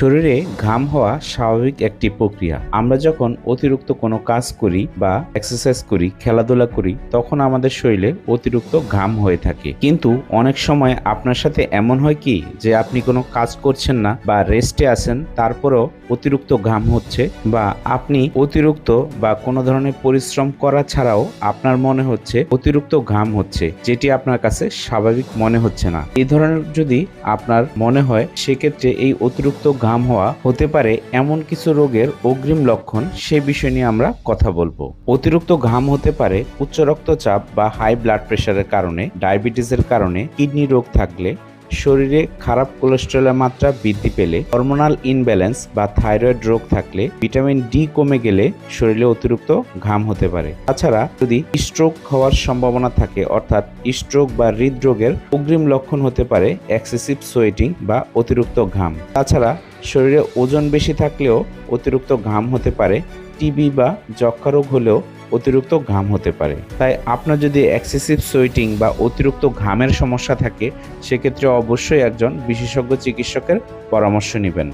শরীরে ঘাম হওয়া স্বাভাবিক একটি প্রক্রিয়া। আমরা যখন অতিরিক্ত কোনো কাজ করি বা এক্সারসাইজ করি, খেলাধুলা করি, তখন আমাদের শরীরে অতিরিক্ত ঘাম হয়ে থাকে। কিন্তু অনেক সময় আপনার সাথে এমন হয় কি যে আপনি কোনো কাজ করছেন না বা রেস্টে আছেন, তারপরেও অতিরিক্ত ঘাম হচ্ছে বা আপনি অতিরিক্ত বা কোনো ধরনের পরিশ্রম করা ছাড়াও আপনার মনে হচ্ছে অতিরিক্ত ঘাম হচ্ছে, যেটি আপনার কাছে স্বাভাবিক মনে হচ্ছে না। এই ধরনের যদি আপনার মনে হয়, সেক্ষেত্রে এই অতিরিক্ত ঘাম হওয়া হতে পারে এমন কিছু রোগের অগ্রিম লক্ষণ সে বিষয় নিয়ে আমরা কথা বলব। অতিরিক্ত ঘাম হতে পারে উচ্চ রক্তচাপ বা হাই ব্লাড প্রেশারের কারণে ডায়াবেটিসের কারণে কিডনি রোগ থাকলে শরীরে খারাপ কোলেস্ট্রলের মাত্রা বৃদ্ধি পেলে হরমোনাল ইনব্যালেন্স বা থাইরয়েড রোগ থাকলে ভিটামিন ডি কমে গেলে শরীরে অতিরিক্ত ঘাম হতে পারে। তাছাড়া যদি স্ট্রোক হওয়ার সম্ভাবনা থাকে, অর্থাৎ স্ট্রোক বা হৃদরোগের অগ্রিম লক্ষণ হতে পারে এক্সেসিভ সোয়েটিং বা অতিরিক্ত ঘাম। তাছাড়া শরীরে ওজন বেশি থাকলেও অতিরিক্ত ঘাম হতে পারে, টিবি বা যক্ষা রোগ হলেও অতিরিক্ত ঘাম হতে পারে। তাই আপনার যদি এক্সেসিভ সোয়েটিং বা অতিরিক্ত ঘামের সমস্যা থাকে, সেক্ষেত্রে অবশ্যই একজন বিশেষজ্ঞ চিকিৎসকের পরামর্শ নেবেন।